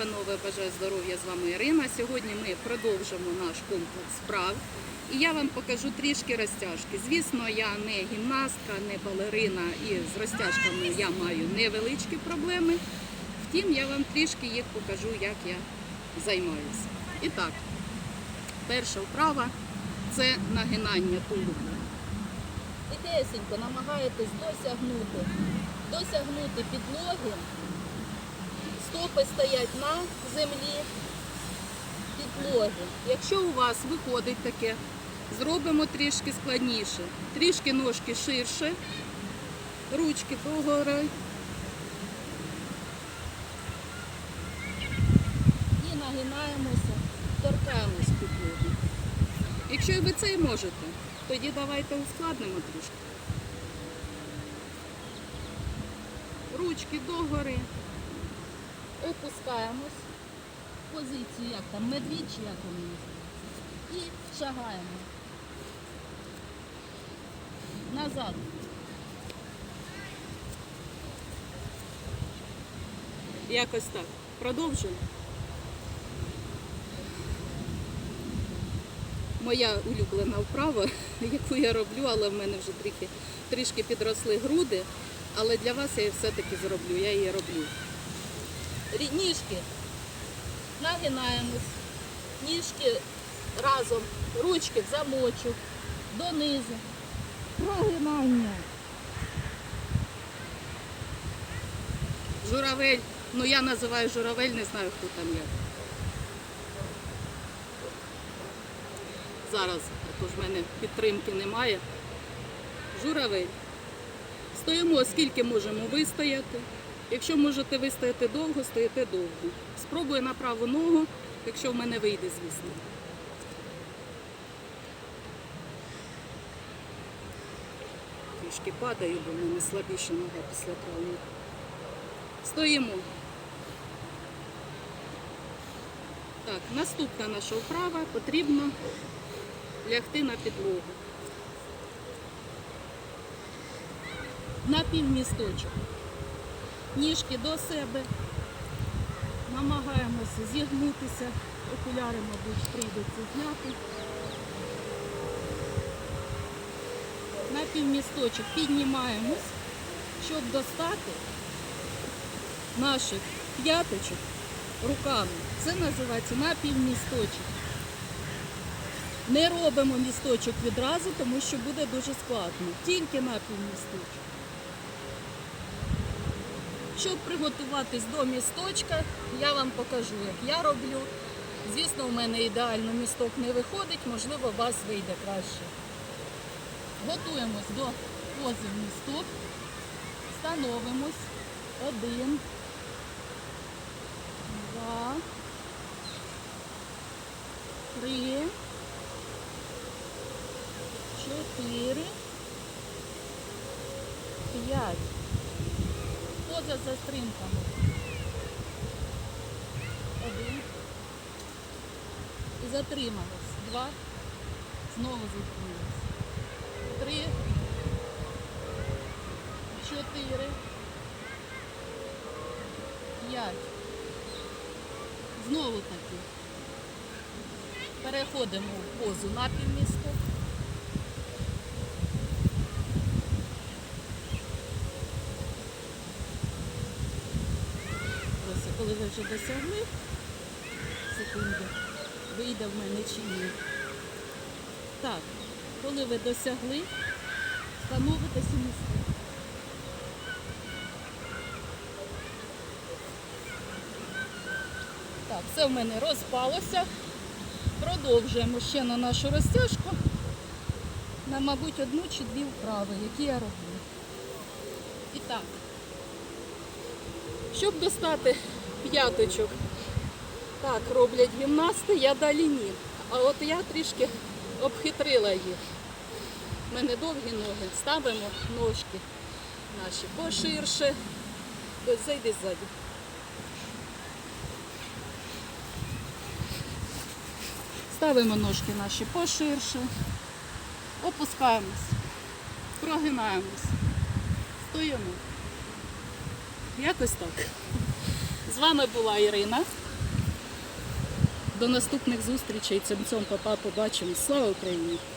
панове, бажаю здоров'я. З вами Ірина. Сьогодні ми продовжимо наш комплекс вправ. І я вам покажу трішки розтяжки. Звісно, я не гімнастка, не балерина і з розтяжками я маю невеличкі проблеми. Втім, я вам трішки їх покажу, як я займаюся. І так, перша вправа це нагинання тулубу. Ідесенько намагаєтесь досягнути, досягнути підлоги. Стопи стоять на землі підлоги. Якщо у вас виходить таке, зробимо трішки складніше. Трішки ножки ширше, ручки догори. І нагинаємося, торкаємось підлоги. Якщо ви це і можете, тоді давайте ускладнимо трішки. Ручки догори. Опускаємось. в Позицію як там, медвідь чи як вони називаються. І шагаємо. Назад. Якось так. Продовжуємо. Моя улюблена вправа, яку я роблю, але в мене вже трішки, трішки підросли груди. Але для вас я її все-таки зроблю, я її роблю. Ніжки нагинаємось, ніжки разом, ручки в замочок, донизу. Прогинання. Журавель. Ну я називаю журавель, не знаю, хто там є. Зараз, тож в мене підтримки немає. Журавель. Стоїмо, скільки можемо вистояти. Якщо можете вистояти довго, стоїте довго. Спробую на праву ногу, якщо в мене вийде, звісно. Трішки падаю, бо в мене слабіша нога після травми. Стоїмо. Так, наступна наша вправа потрібно лягти на підлогу. На півмісточок. Ніжки до себе. Намагаємося зігнутися. Окуляри, мабуть, прийдеться зняти. На півмісточок піднімаємось, щоб достати наших п'яточок руками. Це називається на півмісточок. Не робимо місточок відразу, тому що буде дуже складно. Тільки на півмісточок. Щоб приготуватись до місточка, я вам покажу, як я роблю. Звісно, у мене ідеально місток не виходить, можливо, у вас вийде краще. Готуємось до пози в місток. Становимось. Один. Два. Три. Чотири. П'ять. За стримками. Один. І затрималась. Два. Знову затрималась. Три. Чотири. П'ять. Знову таки. Переходимо в позу на півмісток. Ось, коли ви вже досягли, секунду, вийде в мене чи ні. Так, коли ви досягли, становитеся місце. Так, це в мене розпалося. Продовжуємо ще на нашу розтяжку. На, мабуть, одну чи дві вправи, які я роблю. І так, щоб достати п'яточок, так роблять гімнасти, я далі ні. А от я трішки обхитрила їх. У мене довгі ноги. Ставимо ножки наші поширше. Ось зайди ззаді. Ставимо ножки наші поширше. Опускаємось. Прогинаємось. Стоїмо. Якось так. Вами була Ірина. До наступних зустрічей. Цим цьом папа побачимо. Слава Україні!